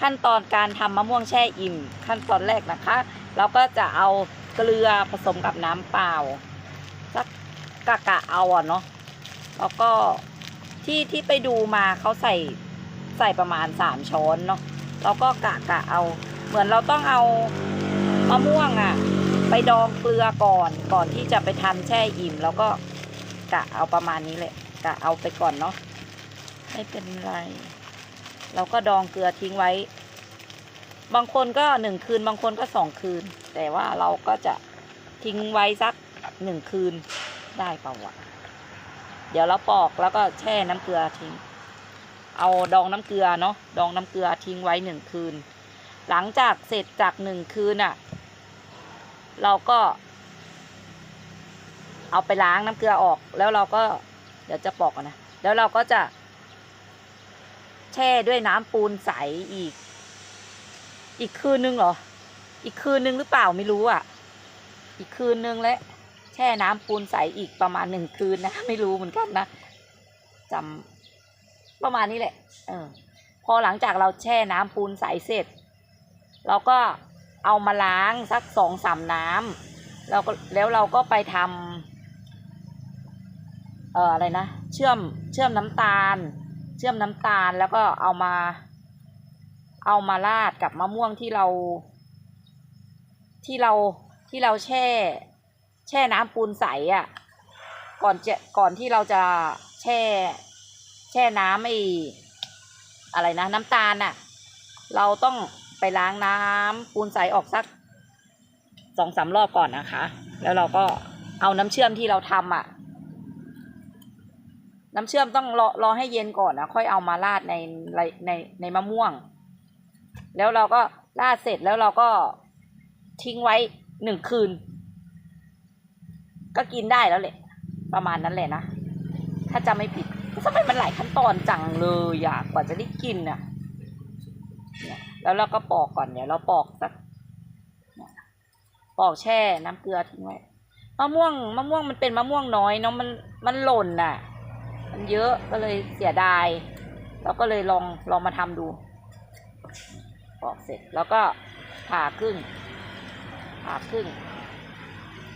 ขั้นตอนการทำมะม่วงแช่อิ่ม ขั้นตอนแรกนะคะ เราก็จะเอาเกลือผสมกับน้ำเปล่าสักกะกะเอาอะเนาะแล้วก็ที่ที่ไปดูมาเขาใส่ใส่ประมาณสามช้อนเนาะแล้วก็กะกะเอา เหมือนเราต้องเอามะม่วงอะ ไปดองเกลือก่อนก่อนที่จะไปทำแช่อิ่ม แล้วก็กะเอาประมาณนี้แหละกะเอาไปก่อนเนาะไม่เป็นไร เราก็ดองเกลือทิ้งไว้ บางคนก็หนึ่งคืน บางคนก็สองคืน แต่ว่าเราก็จะทิ้งไว้สักหนึ่งคืนได้เปล่าวะเดี๋ยวเราปอกแล้วก็แช่น้ำเกลือทิ้ง เอาดองน้ำเกลือเนาะ ดองน้ำเกลือทิ้งไว้หนึ่งคืน หลังจากเสร็จจากหนึ่งคืนอะ่ะ เราก็ เอาไปล้างน้ำเกลือออก แล้วเราก็ เดี๋ยวจะปอกนะ แล้วเราก็จะ แช่ด้วยน้ำปูนใสอีก อีกคืนนึงเหรอ อีกคืนนึงหรือเปล่าไม่รู้อะ อีกคืนนึงและ แช่น้ำปูนใสอีกประมาณหนึ่งคืนนะ ไม่รู้เหมือนกันนะจำประมาณนี้แหละ เออ พอหลังจากเราแช่น้ำปูนใสเสร็จ เราก็เอามาล้างสักสองสามน้ำแล้วก็แล้วเราก็ไปทำเอ่ออะไรนะ เชื่อมเชื่อมน้ำตาล เชื่อมน้ำตาลแล้วก็เอามา เอามาราดกับมะม่วงที่เรา ที่เราที่เราแช่ แช่น้ำปูนใสอะ่ะ ก่อนจะก่อนที่เราจะแช่ แช่น้ำไอ้อะไรนะ น้ำตาลน่ะ เราต้องไปล้างน้ำปูนใสออกสักสองสามรอบก่อนนะคะ แล้วเราก็เอาน้ำเชื่อมที่เราทำอะ น้ำเชื่อมต้องรอรอให้เย็นก่อนนะค่อยเอามาราดในในในในมะม่วง แล้วเราก็ราดเสร็จแล้วเราก็ทิ้งไว้หนึ่งคืน ก็กินได้แล้วแหละ ประมาณนั้นแหละนะ ถ้าจำไม่ผิดทำไมมันหลายขั้นตอนจังเลยอะกกว่าจะได้กินอะเนี่ยแล้วเราก็ปอกก่อนเนี่ยเราปอกสักปอกแช่น้ำเกลือทิ้งไว้มะม่วงมะม่วงมันเป็นมะม่วงน้อยเนาะมันมันหล่นน่ะ มันเยอะก็เลยเสียดาย เราก็เลยลองลองมาทำดูปอกเสร็จแล้วก็ผ่าครึ่งผ่าครึ่ง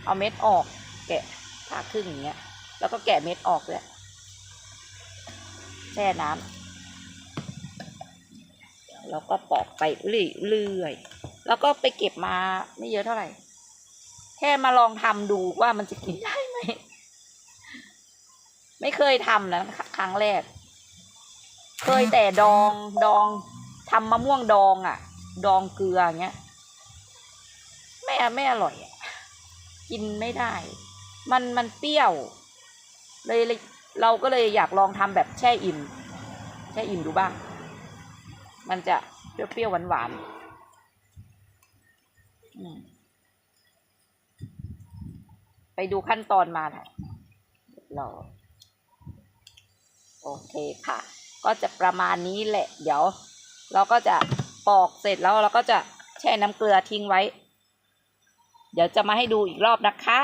เอาเม็ดออกแกะผ่าครึ่งอย่างเงี้ย แล้วก็แกะเม็ดออกเลยแช่น้ำแล้วก็ปอกไปเรื่อยๆแล้วก็ไปเก็บมาไม่เยอะเท่าไหร่ แค่มาลองทำดูว่ามันจะกินได้ไหม ไม่เคยทำนะครั้งแรก เคยแต่ดองดองทำมะม่วงดองอะ่ะ ดองเกลืออย่างเงี้ยไม่อะไม่อร่อยอะกินไม่ได้ มันมันเปรี้ยว เลยเลยเราก็เลยอยากลองทำแบบแช่อิ่มแช่อิ่มดูบ้าง มันจะเปรี้ยวๆหวานๆอืมไปดูขั้นตอนมาค่ะรอ โอเคค่ะ ก็จะประมาณนี้แหละ เดี๋ยว เราก็จะปอกเสร็จแล้วเราก็จะแช่น้ำเกลือทิ้งไว้ เดี๋ยวจะมาให้ดูอีกรอบนะคะ